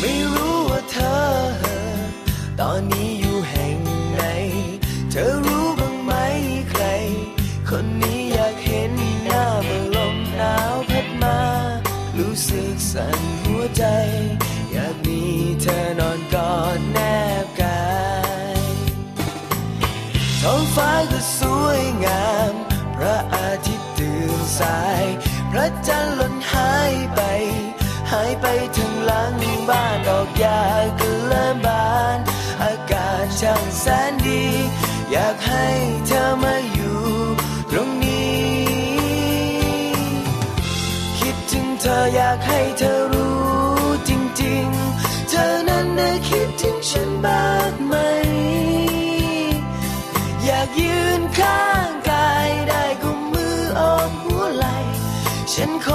ไม่รู้ว่าเธอ ตอนนี้อยู่แห่งไหน เธอรู้บ้างไหมใคร คนนี้อยากเห็นหน้าเมื่อลมหนาวพัดมา รู้สึกสั่นหัวใจ อยากมีเธอนอนกอดแนบกายท้องฟ้าก็สวยงาม พระอาทิตย์ตื่นสาย พระจันทร์หล่นหายไป หายไปถึงห ก็เริ่มบาน อากาศช่างแสนดี อยากให้เธอมาอยู่ตรงนี้ คิดถึงเธออยากให้เธอรู้จริงๆ เธอนั้นน่ะคิดถึงฉันบ้างไหม อยากยืนข้างกายได้กุมมือออมหัวไหลฉันขอ